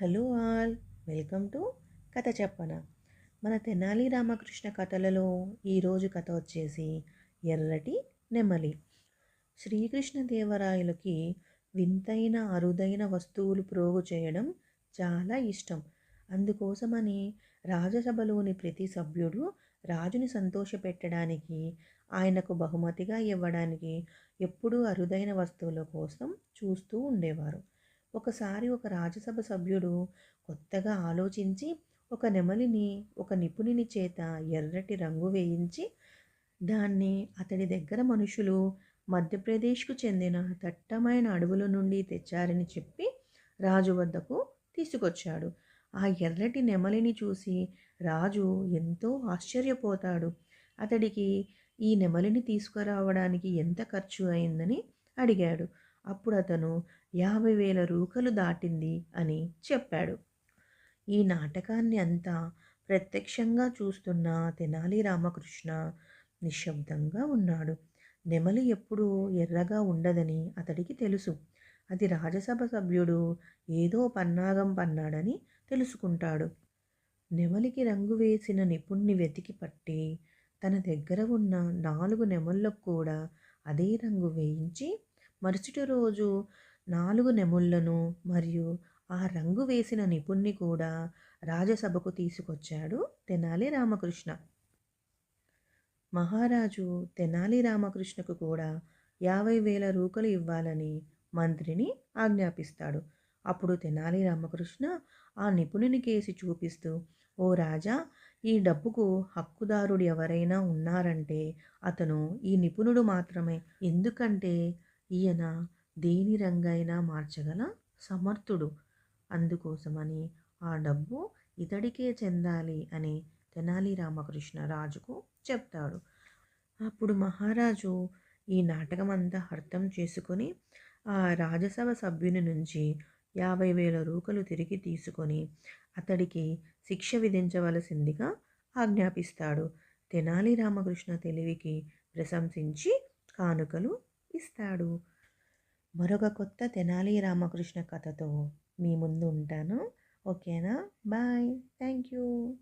Hello all welcome to కథ చెప్పన. మన తెనాలి రామకృష్ణ కథలలో ఈరోజు కథ వచ్చేసి ఎర్రటి నెమలి. శ్రీకృష్ణదేవరాయలకి వింతైన అరుదైన వస్తువులు ప్రోగు చేయడం చాలా ఇష్టం. అందుకోసమని రాజసభలోని ప్రతి సభ్యుడు రాజుని సంతోషపెట్టడానికి ఆయనకు బహుమతిగా ఇవ్వడానికి ఎప్పుడూ అరుదైన వస్తువుల కోసం చూస్తూ ఉండేవారు. ఒకసారి ఒక రాజ్యసభ సభ్యుడు కొత్తగా ఆలోచించి ఒక నెమలిని ఒక నిపుణుని చేత ఎర్రటి రంగు వేయించి దాన్ని అతడి దగ్గర మనుషులు మధ్యప్రదేశ్కు చెందిన దట్టమైన అడవుల నుండి తెచ్చారని చెప్పి రాజు వద్దకు తీసుకొచ్చాడు. ఆ ఎర్రటి నెమలిని చూసి రాజు ఎంతో ఆశ్చర్యపోతాడు. అతడికి ఈ నెమలిని తీసుకురావడానికి ఎంత ఖర్చు అయిందని అడిగాడు. అప్పుడు అతను యాభై వేల రూకలు దాటింది అని చెప్పాడు. ఈ నాటకాన్ని అంతా ప్రత్యక్షంగా చూస్తున్న తెనాలి రామకృష్ణ నిశ్శబ్దంగా ఉన్నాడు. నెమలి ఎప్పుడూ ఎర్రగా ఉండదని అతడికి తెలుసు. అది రాజసభ సభ్యుడు ఏదో పన్నాగం పన్నాడని తెలుసుకుంటాడు. నెమలికి రంగు వేసిన నిపుణ్ణి వెతికి పట్టి తన దగ్గర ఉన్న నాలుగు నెమళ్ళకు కూడా అదే రంగు వేయించి మరుసటి రోజు నాలుగు నెముళ్ళను మరియు ఆ రంగు వేసిన నిపుణ్ణి కూడా రాజసభకు తీసుకొచ్చాడు తెనాలి రామకృష్ణ. మహారాజు తెనాలి రామకృష్ణకు కూడా యాభై వేల రూకలు ఇవ్వాలని మంత్రిని ఆజ్ఞాపిస్తాడు. అప్పుడు తెనాలి రామకృష్ణ ఆ నిపుణుని కేసి చూపిస్తూ ఓ రాజా ఈ డబ్బుకు హక్కుదారుడు ఎవరైనా ఉన్నారంటే అతను ఈ నిపుణుడు మాత్రమే. ఎందుకంటే ఈయన దేని రంగైనా మార్చగల సమర్థుడు. అందుకోసమని ఆ డబ్బు ఇతడికే చెందాలి అని తెనాలి రామకృష్ణ రాజుకు చెప్తాడు. అప్పుడు మహారాజు ఈ నాటకం అంతా అర్థం చేసుకొని ఆ రాజసభ సభ్యుని నుంచి యాభై వేల రూకలు తిరిగి తీసుకొని అతడికి శిక్ష విధించవలసిందిగా ఆజ్ఞాపిస్తాడు. తెనాలి రామకృష్ణ తెలివికి ప్రశంసించి కానుకలు ఇస్తాడు మరొక కొత్త తెనాలి రామకృష్ణ కథతో మీ ముందు ఉంటాను. ఓకేనా? బాయ్. Thank you